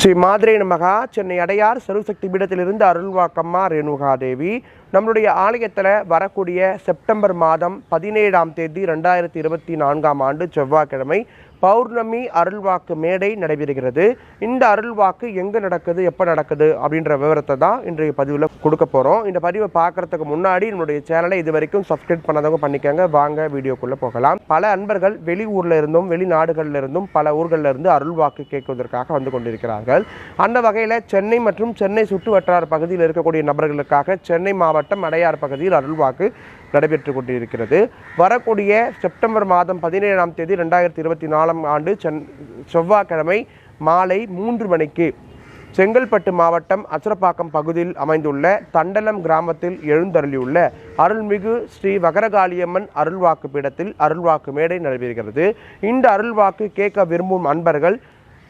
ஸ்ரீ மாதிரி நமகா சென்னை அடையார் சர்வசக்தி பீடத்திலிருந்து அருள்வாக்கம்மா ரேணுகாதேவி. நம்மளுடைய ஆலயத்தில் வரக்கூடிய செப்டம்பர் மாதம் பதினேழாம் தேதி ரெண்டாயிரத்தி இருபத்தி நான்காம் ஆண்டு செவ்வாய்க்கிழமை பௌர்ணமி அருள்வாக்கு மேடை நடைபெறுகிறது. இந்த அருள்வாக்கு எங்கே நடக்குது எப்போ நடக்குது அப்படின்ற விவரத்தை தான் இன்றைய பதிவில் கொடுக்க போகிறோம் இந்த பதிவை பார்க்கறதுக்கு முன்னாடி நம்மளுடைய சேனலை இது வரைக்கும் சப்ஸ்கிரைப் பண்ணாதவங்க பண்ணிக்கோங்க. வாங்க வீடியோக்குள்ளே போகலாம். பல அன்பர்கள் வெளி ஊரில் இருந்தும் வெளிநாடுகளில் இருந்தும் பல ஊர்களில் இருந்து அருள்வாக்கு கேட்குவதற்காக வந்து கொண்டிருக்கிறார்கள். அந்த வகையில் சென்னை மற்றும் சென்னை சுற்று வட்டார பகுதியில் இருக்கக்கூடிய நபர்களுக்காக சென்னை மாவட்டம் அடையார் பகுதியில் அருள்வாக்கு நடைபெற்று கொண்டிருக்கிறது. வரக்கூடிய செப்டம்பர் மாதம் பதினேழாம் தேதி ரெண்டாயிரத்தி இருபத்தி நாலாம் ஆண்டு சென் செவ்வாய்க்கிழமை மாலை மூன்று மணிக்கு செங்கல்பட்டு மாவட்டம் அச்சரப்பாக்கம் பகுதியில் அமைந்துள்ள தண்டலம் கிராமத்தில் எழுந்தருளியுள்ள அருள்மிகு ஸ்ரீ வகரகாளியம்மன் அருள்வாக்கு பீடத்தில் அருள்வாக்கு மேடை நடைபெறுகிறது. இந்த அருள்வாக்கு கேட்க விரும்பும் அன்பர்கள்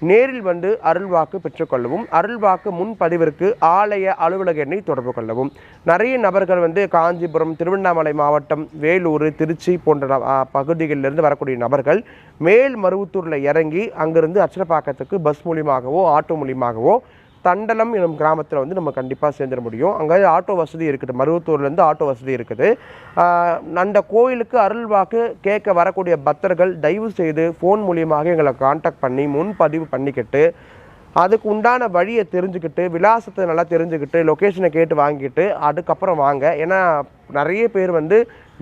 நேரில் வந்து அருள்வாக்கு பெற்றுக்கொள்ளவும் அருள்வாக்கு முன்பதிவிற்கு ஆலய அலுவலக எண்ணை தொடர்பு கொள்ளவும். நிறைய நபர்கள் வந்து காஞ்சிபுரம் திருவண்ணாமலை மாவட்டம் வேலூர் திருச்சி போன்ற பகுதிகளிலிருந்து வரக்கூடிய நபர்கள் மேல் மருவத்தூரில் இறங்கி அங்கிருந்து அச்சரப்பாக்கத்துக்கு பஸ் மூலியமாகவோ ஆட்டோ மூலியமாகவோ தண்டலம் எனும் கிராமத்தில் வந்து நம்ம கண்டிப்பாக சேர்ந்துட முடியும். அங்கே ஆட்டோ வசதி இருக்குது. மருவத்தூர்லேருந்து ஆட்டோ வசதி இருக்குது. அந்த கோயிலுக்கு அருள்வாக்கு கேட்க வரக்கூடிய பக்தர்கள் தயவு செய்து ஃபோன் மூலியமாக எங்களை காண்டாக்ட் பண்ணி முன்பதிவு பண்ணிக்கிட்டு அதுக்கு உண்டான வழியை தெரிஞ்சுக்கிட்டு விலாசத்தை நல்லா தெரிஞ்சுக்கிட்டு லொக்கேஷனை கேட்டு வாங்கிட்டு அதுக்கப்புறம் வாங்க. ஏன்னா நிறைய பேர் வந்து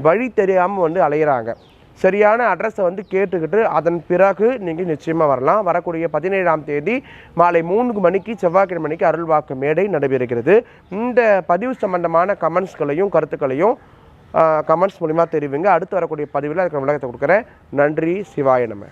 வழி தெரியாமல் வந்து அலையிறாங்க. சரியான அட்ரஸை வந்து கேட்டுக்கிட்டு அதன் பிறகு நீங்கள் நிச்சயமாக வரலாம். வரக்கூடிய பதினேழாம் தேதி மாலை மூன்று மணிக்கு செவ்வாய்க்கிழமை மணிக்கு அருள்வாக்கு மேடை நடைபெறுகிறது. இந்த பதிவு சம்பந்தமான கமெண்ட்ஸ்களையும் கருத்துக்களையும் கமெண்ட்ஸ் மூலிமா தெரிவிங்க. அடுத்து வரக்கூடிய பதிவில் அதுக்கு விளக்கத்தை கொடுக்குறேன். நன்றி. சிவாய நம்ம